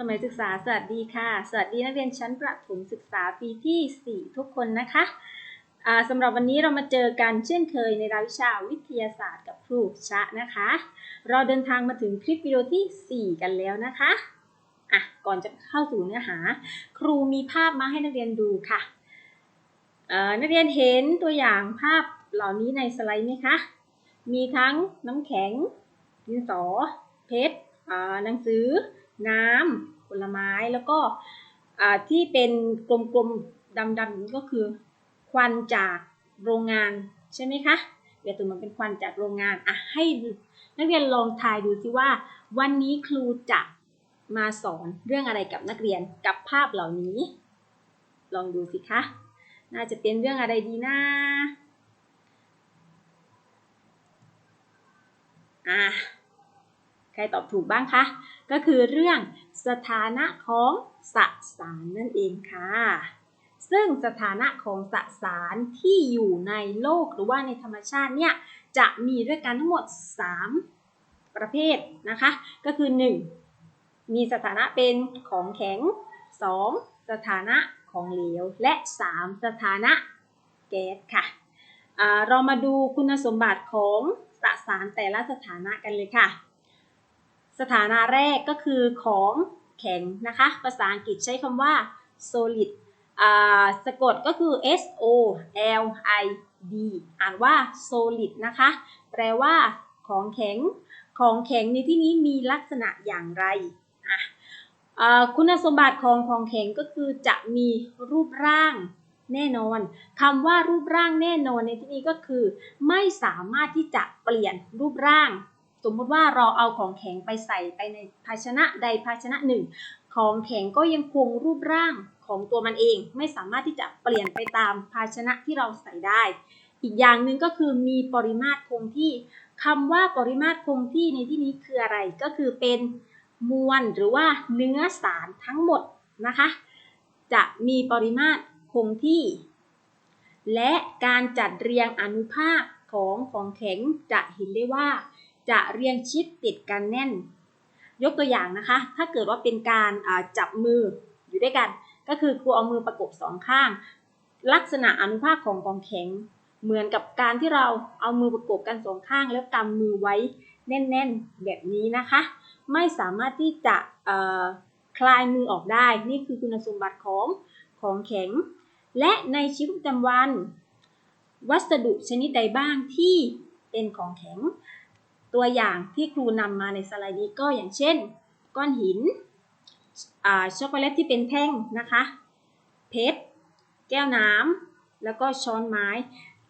สมัยศึกษา สวัสดีค่ะ สวัสดีนักเรียนชั้นประถมศึกษาปีที่ 4 ทุกคนนะคะสำหรับวันนี้เรามาเจอกันเช่นเคยในรายวิชาวิทยาศาสตร์กับครูชะนะคะ เราเดินทางมาถึงคลิปวิดีโอที่ 4 กันแล้วนะคะอะก่อนจะเข้าสู่เนื้อหา ครูมีภาพมาให้นักเรียนดูค่ะนักเรียนเห็นตัวอย่างภาพเหล่านี้ในสไลด์ไหมคะ มีทั้งน้ำแข็งดินสอ เพชรหนังสือ น้ำผลไม้แล้วก็ที่เป็นกลมๆดำๆนี้ก็คือ ควันจากโรงงานใช่ไหมคะเดี๋ยวตัวมันเป็นควันจากโรงงานอะให้นักเรียนลองทายดูสิว่า วันนี้ครูจะมาสอนเรื่องอะไรกับนักเรียนกับภาพเหล่านี้ ลองดูสิคะน่าจะเป็นเรื่องอะไรดีนะอะ ครตอบถูกบ้างคะ ก็คือเรื่องสถานะของสสารนั่นเองค่ะ ซึ่งสถานะของสสารที่อยู่ในโลกหรือว่าในธรรมชาติเนี่ยจะมีด้วยกันทั้งหมด 3 ประเภทนะคะ ก็คือ 1. มีสถานะเป็นของแข็ง 2. สถานะของเหลว และ 3. สถานะแก๊สค่ะอ่าเรามาดูคุณสมบัติของสสารแต่ละสถานะกันเลยค่ะ สถานะแรกก็คือของแข็งนะคะ ภาษาอังกฤษใช้คำว่า solid สะกดก็คือ S O L I D อ่านว่า solid นะคะ แปลว่าของแข็ง ของแข็งในที่นี้มีลักษณะอย่างไร คุณสมบัติของของแข็งก็คือจะมีรูปร่างแน่นอนคำว่ารูปร่างแน่นอนในที่นี้ก็คือ ไม่สามารถที่จะเปลี่ยนรูปร่าง สมมุติว่าเราเอาของแข็งไปใส่ไปในภาชนะใดภาชนะหนึ่ง ของแข็งก็ยังคงรูปร่างของตัวมันเอง ไม่สามารถที่จะเปลี่ยนไปตามภาชนะที่เราใส่ได้ อีกอย่างหนึ่งก็คือมีปริมาตรคงที่คำว่าปริมาตรคงที่ในที่นี้คืออะไรก็คือเป็นมวลหรือว่าเนื้อสารทั้งหมดนะคะ จะมีปริมาตรคงที่ และการจัดเรียงอนุภาคของของแข็งจะเห็นได้ว่า จะเรียงชิดติดกันแน่น ยกตัวอย่างนะคะ ถ้าเกิดว่าเป็นการจับมืออยู่ด้วยกัน ก็คือครูเอามือประกบสองข้าง ลักษณะอนุภาคของกองแข็ง เหมือนกับการที่เราเอามือประกบกันสองข้าง แล้วกำมือไว้แน่นๆแบบนี้นะคะ ไม่สามารถที่จะคลายมือออกได้ นี่คือคุณสมบัติของของแข็ง และในชีวิตประจำวัน วัสดุชนิดใดบ้างที่เป็นของแข็ง ตัวอย่างที่ครูนำมาในสไลด์นี้ก็อย่างเช่น ก้อนหินช็อกโกแลตที่เป็นแท่งนะคะ เพชร แก้วน้ำแล้วก็ช้อนไม้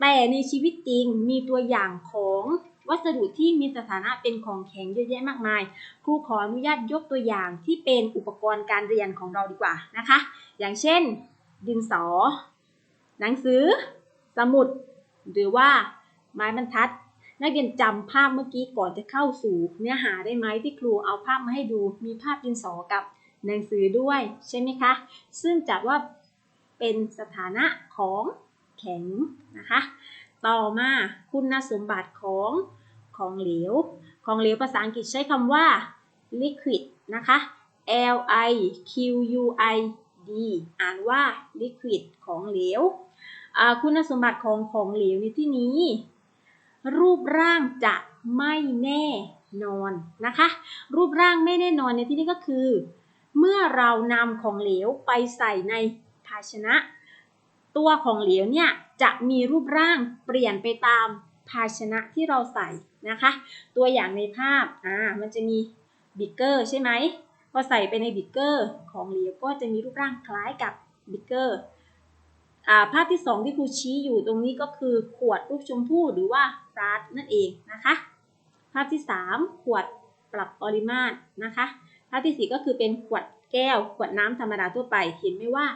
แต่ในชีวิตจริงมีตัวอย่างของวัสดุที่มีสถานะเป็นของแข็งเยอะแยะมากมาย ครูขออนุญาตยกตัวอย่างที่เป็นอุปกรณ์การเรียนของเราดีกว่านะคะ อย่างเช่น ดินสอ หนังสือ สมุด หรือว่าไม้บรรทัด นักเรียนจำภาพเมื่อกี้ก่อนจะเข้าสู่ เนื้อหาได้ไหมที่ครูเอาภาพมาให้ดูมีภาพดินสอกับหนังสือด้วยใช่ไหมคะ ซึ่งจัดว่าเป็นสถานะของแข็งนะคะ ต่อมาคุณสมบัติของของเหลว ของเหลวภาษาอังกฤษใช้คำว่า liquid นะคะ L I Q U I D อ่านว่า liquid ของเหลว คุณสมบัติของของเหลวในที่นี้ รูปร่างจะไม่แน่นอนนะคะ รูปร่างไม่แน่นอนในที่นี้ก็คือ เมื่อเรานำของเหลวไปใส่ในภาชนะ ตัวของเหลวเนี่ยจะมีรูปร่างเปลี่ยนไปตามภาชนะที่เราใส่นะคะ ตัวอย่างในภาพอ่ามันจะมีบิกเกอร์ใช่ไหมพอใส่ไปในบิกเกอร์ของเหลวก็จะมีรูปร่างคล้ายกับบิกเกอร์ ภาพที่ 2 ที่ครูชี้อยู่ตรงนี้ก็คือขวดรูปชมพู่หรือว่าฟลาสนั่นเองนะคะ ภาพที่ 3 ขวดปรับปริมาตรนะคะ ภาพที่ 4 ก็คือเป็นขวดแก้ว ขวดน้ำธรรมดาทั่วไป เห็นไหมว่า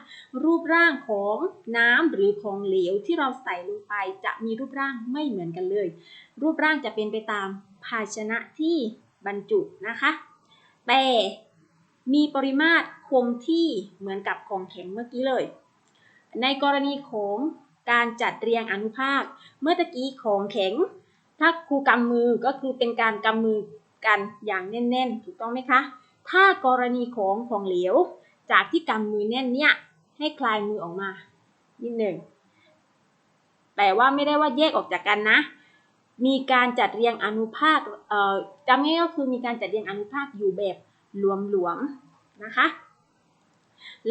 รูปร่างของน้ำหรือของเหลวที่เราใส่ลงไปจะมีรูปร่างไม่เหมือนกันเลย รูปร่างจะเป็นไปตามภาชนะที่บรรจุนะคะ แต่มีปริมาตรคงที่เหมือนกับของแข็งเมื่อกี้เลย ในกรณีของการจัดเรียงอนุภาค เมื่อตะกี้ของแข็ง ถ้าครูกำมือก็คือเป็นการกำมือกันอย่างแน่นๆ ถูกต้องไหมคะ ถ้ากรณีของของเหลว จากที่กำมือแน่นเนี่ยให้คลายมือออกมานิดหนึ่งแต่ว่าไม่ได้ว่าแยกออกจากกันนะ มีการจัดเรียงอนุภาคจำง่ายก็คือมีการจัดเรียงอนุภาคอยู่แบบหลวมๆนะคะ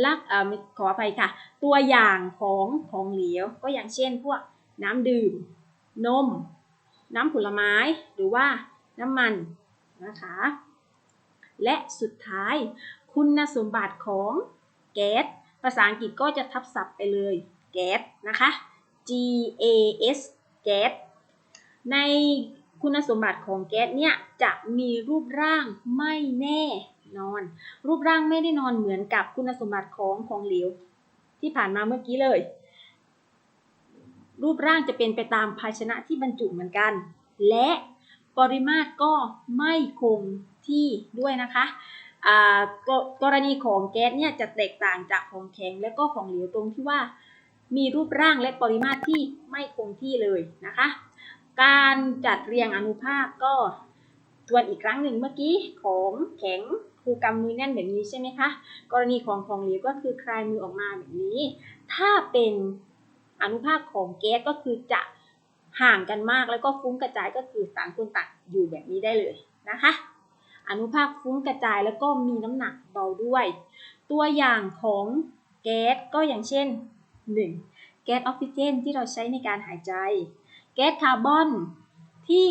ลักเอ่อขออภัยค่ะ ตัวอย่างของของเหลว ก็อย่างเช่นพวกน้ำดื่ม นม น้ำผลไม้ หรือว่าน้ำมันนะคะ และสุดท้ายคุณสมบัติของแก๊ส ภาษาอังกฤษก็จะทับศัพท์ไปเลยแก๊สนะคะ G A S แก๊ส ในคุณสมบัติของแก๊สเนี่ยจะมีรูปร่างไม่แน่ นอน รูปร่างไม่ได้นอนเหมือนกับคุณสมบัติของของเหลว ที่ผ่านมาเมื่อกี้เลย รูปร่างจะเป็นไปตามภาชนะที่บรรจุเหมือนกัน และปริมาตรก็ไม่คงที่ด้วยนะคะกกรณีของแก๊สเนี่ยจะแตกต่างจากของแข็งและก็ของเหลวตรงที่ว่า มีรูปร่างและปริมาตรที่ไม่คงที่เลยนะคะ การจัดเรียงอนุภาคก็ทวนอีกครั้งหนึ่งเมื่อกี้ของแข็ง ครูกำมือแน่นแบบนี้ใช่ไหมคะ กรณีของของเหลวก็คือคลายมือออกมาแบบนี้ ถ้าเป็นอนุภาคของแก๊สก็คือจะห่างกันมากแล้วก็ฟุ้งกระจายก็คือต่างคนต่างอยู่แบบนี้ได้เลยนะคะ อนุภาคฟุ้งกระจายแล้วก็มีน้ำหนักเบาด้วย ตัวอย่างของแก๊สก็อย่างเช่น 1. แก๊สออกซิเจนที่เราใช้ในการหายใจ แก๊สคาร์บอนที่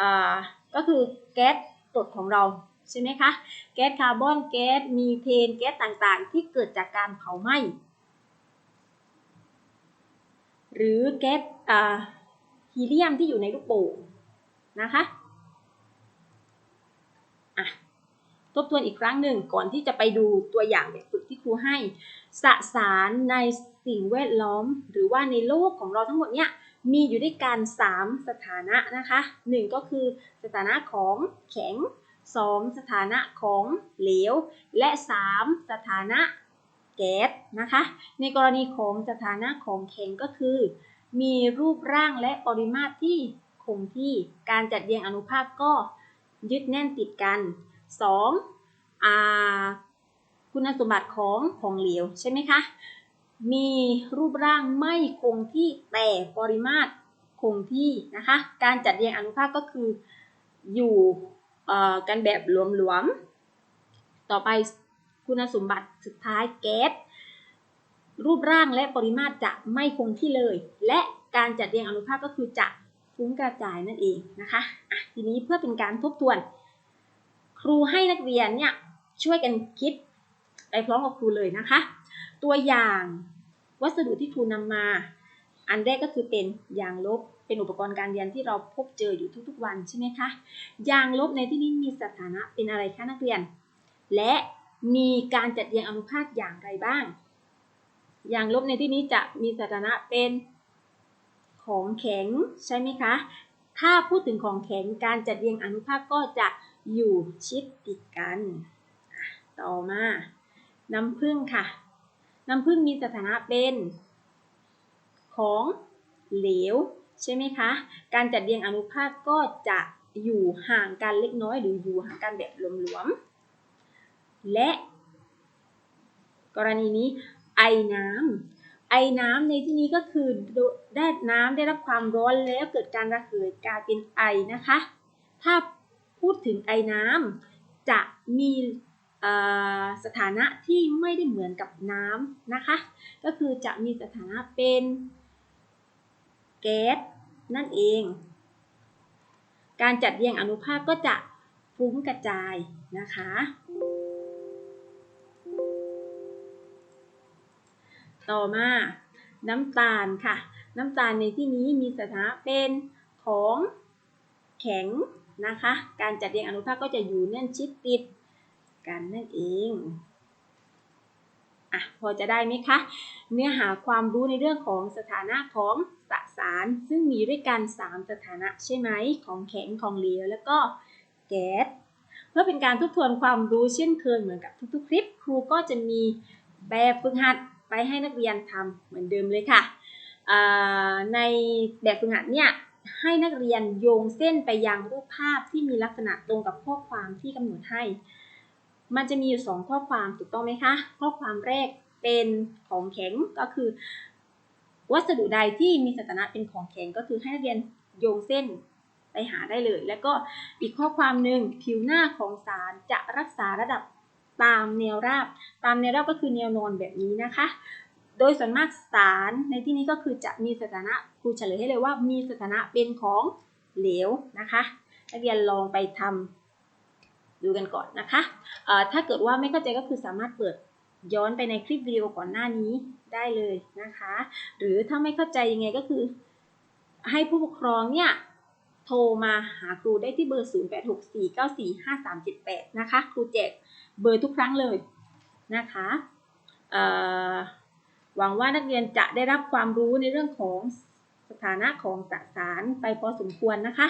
อ่าก็คือแก๊สตดของเรา ใช่ไหมคะ แก๊สคาร์บอน แก๊สมีเทน แก๊สต่างๆ ที่เกิดจากการเผาไหม้ หรือแก๊สอ่าฮีเลียมที่อยู่ในลูกโป่งนะคะอะทบทวนอีกครั้งหนึ่งก่อนที่จะไปดูตัวอย่างแบบฝึกที่ครูให้ สสารในสิ่งแวดล้อม หรือว่าในโลกของเราทั้งหมดเนี่ยมีอยู่ด้วยกัน 3 สถานะนะคะ 1 ก็คือสถานะของแข็ง 2 สถานะของเหลว และ 3 สถานะแก๊สนะคะ ในกรณีของสถานะของแข็งก็คือ มีรูปร่างและปริมาตรที่คงที่ การจัดเรียงอนุภาคก็ยึดแน่นติดกัน 2. อ่าคุณสมบัติของของเหลวใช่ไหมคะ มีรูปร่างไม่คงที่แต่ปริมาตรคงที่นะคะ การจัดเรียงอนุภาคก็คืออยู่ กันแบบหลวมๆ ต่อไปคุณสมบัติสุดท้ายแก๊สรูปร่างและปริมาตรจะไม่คงที่เลย และการจัดเรียงอนุภาคก็คือจะฟุ้งกระจายนั่นเองนะคะะทีนี้เพื่อเป็นการทบทวน ครูให้นักเรียนเนี่ยช่วยกันคิดไปพร้อมกับครูเลยนะคะ ตัวอย่างวัสดุที่ครูนำมา อันแรกก็คือเป็นยางลบ เป็นอุปกรณ์การเรียนที่เราพบเจออยู่ทุกๆวันใช่ไหมคะ ยางลบในที่นี้มีสถานะเป็นอะไรคะนักเรียน และมีการจัดเรียงอนุภาคอย่างไรบ้าง ยางลบในที่นี้จะมีสถานะเป็นของแข็งใช่ไหมคะ ถ้าพูดถึงของแข็งการจัดเรียงอนุภาคก็จะอยู่ชิดติดกัน ต่อมา น้ำผึ้งค่ะ น้ำผึ้งมีสถานะเป็น ของเหลว ใช่ไหมคะ การจัดเรียงอนุภาคก็จะอยู่ห่างกันเล็กน้อยหรืออยู่ห่างกันแบบหลวมๆ และ กรณีนี้ไอน้ำไอน้ำในที่นี้ก็คือได้น้ำได้รับความร้อนแล้วเกิดการระเหยกลายเป็นไอนะคะ ถ้าพูดถึงไอน้ำจะมีสถานะที่ไม่ได้เหมือนกับน้ำนะคะ ก็คือจะมีสถานะเป็น แก๊สนั่นเอง การจัดเรียงอนุภาคก็จะฟุ้งกระจายนะคะ ต่อมาน้ำตาลค่ะ น้ำตาลในที่นี้มีสถานะเป็นของแข็งนะคะ การจัดเรียงอนุภาคก็จะอยู่แน่นชิดติดกันนั่นเอง อะพอจะได้ไหมคะ เนื้อหาความรู้ในเรื่องของสถานะของสสาร ซึ่งมีด้วยกัน 3 สถานะใช่ไหม ของแข็งของเหลวแล้วก็แก๊สเพื่อเป็นการทบทวนความรู้เช่นเคยเหมือนกับทุกๆ คลิป ครูก็จะมีแบบฝึกหัดไปให้นักเรียนทำเหมือนเดิมเลยค่ะในแบบฝึกหัดเนี่ยให้นักเรียนโยงเส้นไปยังรูปภาพที่มีลักษณะตรงกับข้อความที่กำหนดให้ มันจะมีอยู่สองข้อความถูกต้องไหมคะ ข้อความแรกเป็นของแข็งก็คือ วัสดุใดที่มีสถานะเป็นของแข็งก็คือให้นักเรียนโยงเส้นไปหาได้เลย แล้วก็อีกข้อความหนึ่งผิวหน้าของสารจะรักษาระดับตามแนวราบ ตามแนวราบก็คือแนวนอนแบบนี้นะคะ โดยส่วนมากสารในที่นี้ก็คือจะมีสถานะครูเฉลยให้เลยว่ามีสถานะเป็นของเหลวนะคะ นักเรียนลองไปทำ ดูกันก่อนนะคะถ้าเกิดว่าไม่เข้าใจก็คือสามารถเปิดย้อนไปในคลิปวิดีโอก่อนหน้านี้ได้เลยนะคะ หรือถ้าไม่เข้าใจยังไงก็คือ ให้ผู้ปกครองเนี่ยโทรมาหาครูได้ที่เบอร์ 0864945378 นะคะ ครูแจกเบอร์ทุกครั้งเลยนะคะหวังว่านักเรียนจะได้รับความรู้ในเรื่องของ สถานะของสสารไปพอสมควรนะคะ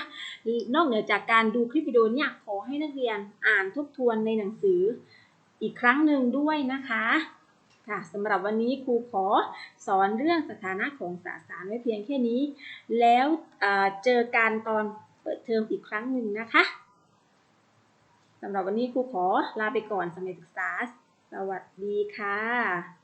นอกเหนือจากการดูคลิปวิดีโอเนี่ยขอให้นักเรียนอ่านทบทวนในหนังสืออีกครั้งหนึ่งด้วยนะคะค่ะสำหรับวันนี้ครูขอสอนเรื่องสถานะของสสารไว้เพียงแค่นี้ แล้วเจอกันตอนเปิดเทอมอีกครั้งหนึ่งนะคะสำหรับวันนี้ครูขอลาไปก่อนสำหรับศึกษา สวัสดีค่ะ